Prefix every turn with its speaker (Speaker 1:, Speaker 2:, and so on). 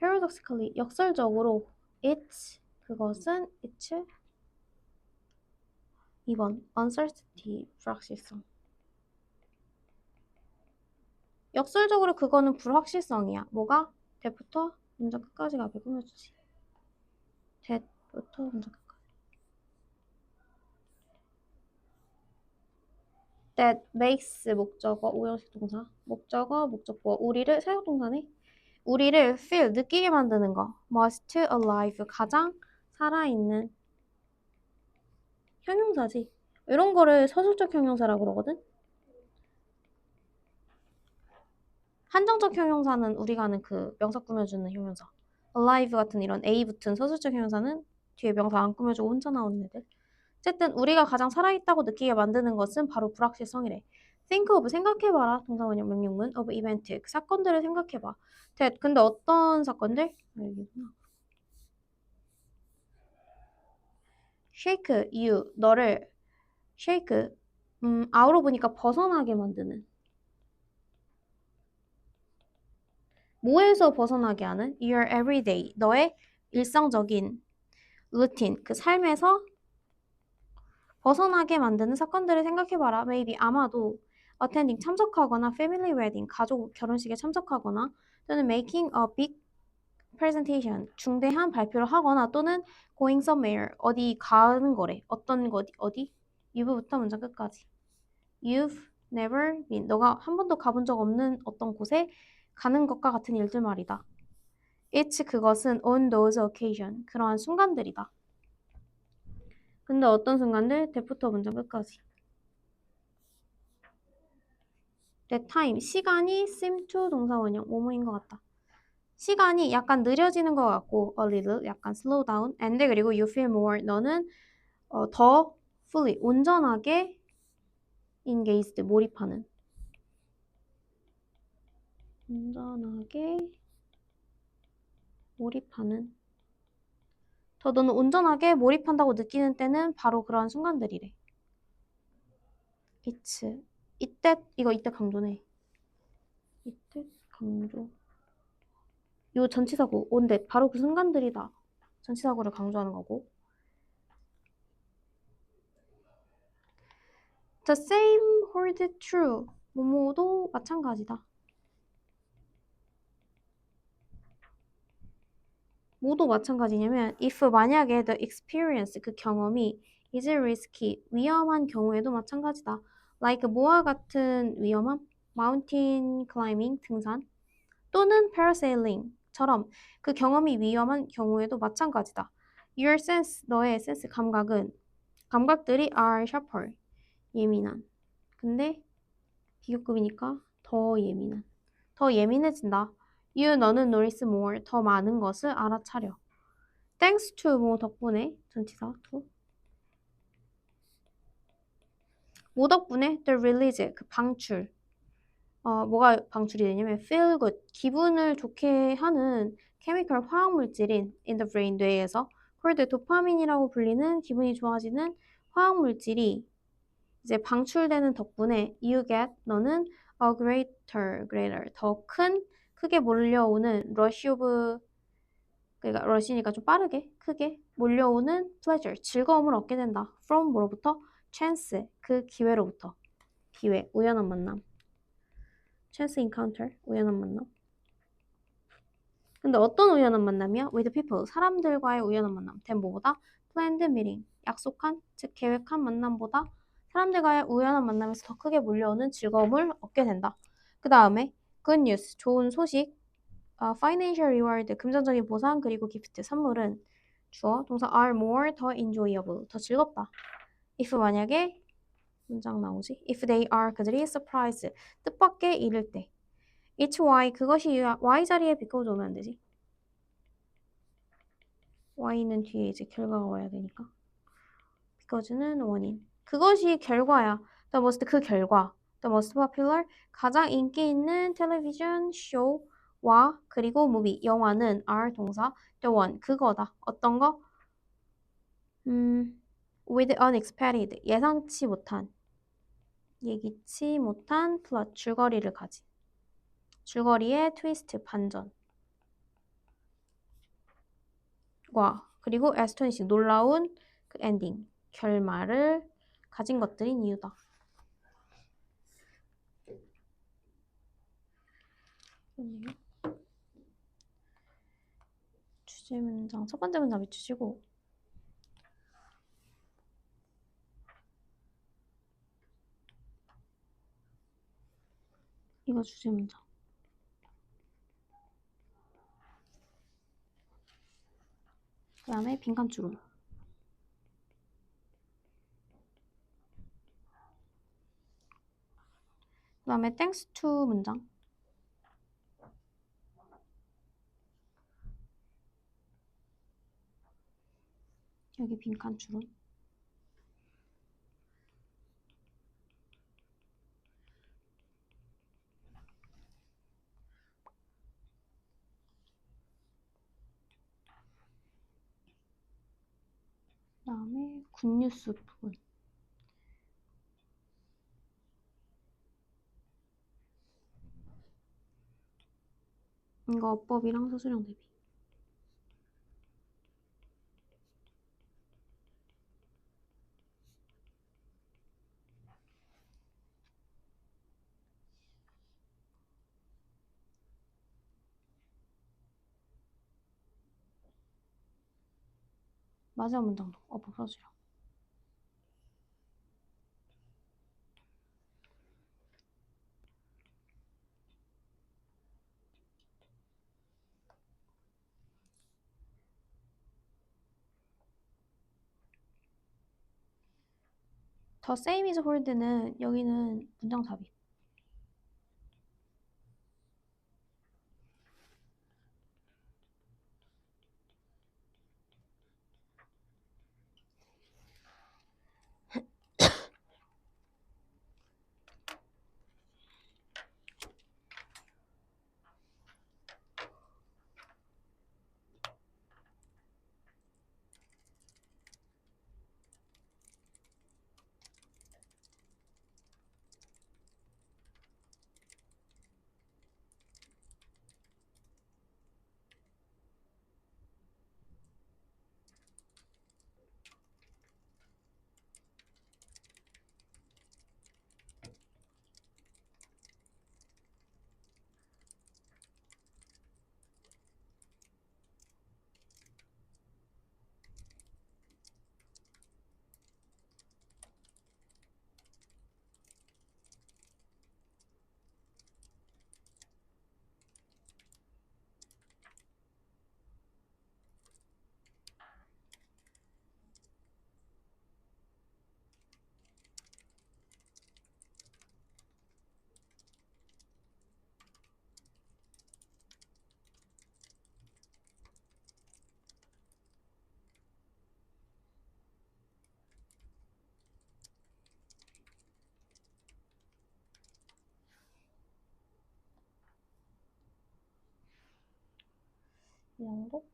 Speaker 1: paradoxically 역설적으로 it 그것은 it's 2번 uncertainty 불확실성 역설적으로 그거는 불확실성이야. 뭐가? that부터 문장 끝까지 가게 꾸며주지. that부터 문장 끝까지. that makes 목적어 오형식 동사 목적어 목적어 우리를 사역 동사네. 우리를 feel 느끼게 만드는 거 most alive 가장 살아있는 형용사지. 이런 거를 서술적 형용사라고 그러거든. 한정적 형용사는 우리가 아는 그 명사 꾸며주는 형용사. alive 같은 이런 a 붙은 서술적 형용사는 뒤에 명사 안 꾸며주고 혼자 나오는 애들. 어쨌든 우리가 가장 살아있다고 느끼게 만드는 것은 바로 불확실성이래. Think of 생각해봐라. 동사원형 명령문 of event 그 사건들을 생각해봐. that 근데 어떤 사건들? 아, 여기구나. shake you 너를 shake 음 아우로 보니까 벗어나게 만드는 뭐에서 벗어나게 하는 your everyday 너의 일상적인 루틴 그 삶에서 벗어나게 만드는 사건들을 생각해봐라. maybe 아마도 attending 참석하거나 family wedding 가족 결혼식에 참석하거나 또는 making a big presentation 중대한 발표를 하거나 또는 going somewhere 어디 가는 거래. 어떤 거 어디? you부터 문장 끝까지. You've never been 너가 한 번도 가본 적 없는 어떤 곳에 가는 것과 같은 일들 말이다. It's 그것은 on those occasion 그러한 순간들이다. 근데 어떤 순간들? 대부터 문장 끝까지. That time 시간이 seem to 동사 원형 뭐뭐인 것 같다. 시간이 약간 느려지는 것 같고 a little 약간 slow down and 그리고 you feel more 너는 어, 더 fully 온전하게 engaged 몰입하는 온전하게 몰입하는 더 너는 온전하게 몰입한다고 느끼는 때는 바로 그러한 순간들이래. it's 이때 이거 이때 강조네. 이때 강조. 요 전치사구 온데 바로 그 순간들이 다. 전치사구를 강조하는 거고. The same hold true. 뭐뭐도 마찬가지다. 모두 마찬가지냐면 if 만약에 the experience 그 경험이 is risky 위험한 경우에도 마찬가지다. Like 뭐와 같은 위험함? mountain climbing 등산 또는 parasailing,처럼 그 경험이 위험한 경우에도 마찬가지다. Your sense, 너의 sense 감각은 감각들이 are sharper, 예민한. 근데 비교급이니까 더 예민한. 더 예민해진다. You, 너는 notice more, 더 많은 것을 알아차려. Thanks to 뭐 덕분에 전치사 to 뭐 덕분에 the release 그 방출 어, 뭐가 방출이 되냐면 feel good, 기분을 좋게 하는 케미컬 화학 물질인 in the brain 뇌에서 called 도파민이라고 불리는 기분이 좋아지는 화학 물질이 이제 방출되는 덕분에 you get 너는 a greater, greater 더 큰 크게 몰려오는 rush of 그러니까 rush니까 좀 빠르게 크게 몰려오는 pleasure 즐거움을 얻게 된다. from 뭐로부터 chance 그 기회로부터 기회 우연한 만남 chance encounter 우연한 만남 근데 어떤 우연한 만남이야? with people 사람들과의 우연한 만남 된 뭐보다 planned meeting 약속한 즉 계획한 만남보다 사람들과의 우연한 만남에서 더 크게 몰려오는 즐거움을 얻게 된다. 그 다음에 good news 좋은 소식 어, financial reward 금전적인 보상 그리고 기프트 선물은 주어 동사 are more 더 enjoyable 더 즐겁다. if 만약에 문장 나오지? If they are 그들이 surprise 뜻밖의 일일 때 It's why 그것이 y 자리에 비껴져 오면 안 되지. y는 뒤에 이제 결과가 와야 되니까. because는 원인. 그것이 결과야. The most 그 결과. The most popular 가장 인기 있는 텔레비전 쇼 와 그리고 무비 영화는 are 동사 the one 그거다. 어떤 거? 음, with unexpected 예상치 못한 예기치 못한 플롯 줄거리를 가진 줄거리의 트위스트 반전 과 그리고 astonishing 놀라운 그 엔딩 결말을 가진 것들인 이유다. 이거네요. 주제 문장 첫 번째 문장 밑주시고 이거 주제 문장. 그 다음에 빈칸 추론. 그 다음에 thanks to 문장. 여기 빈칸. 그 다음에 굿뉴스 부분. 이거 어법이랑 서술형 대비. 마지막 문장도 어법 서술형. 더 same is hold는 여기는 문장 삽입. 이 정도?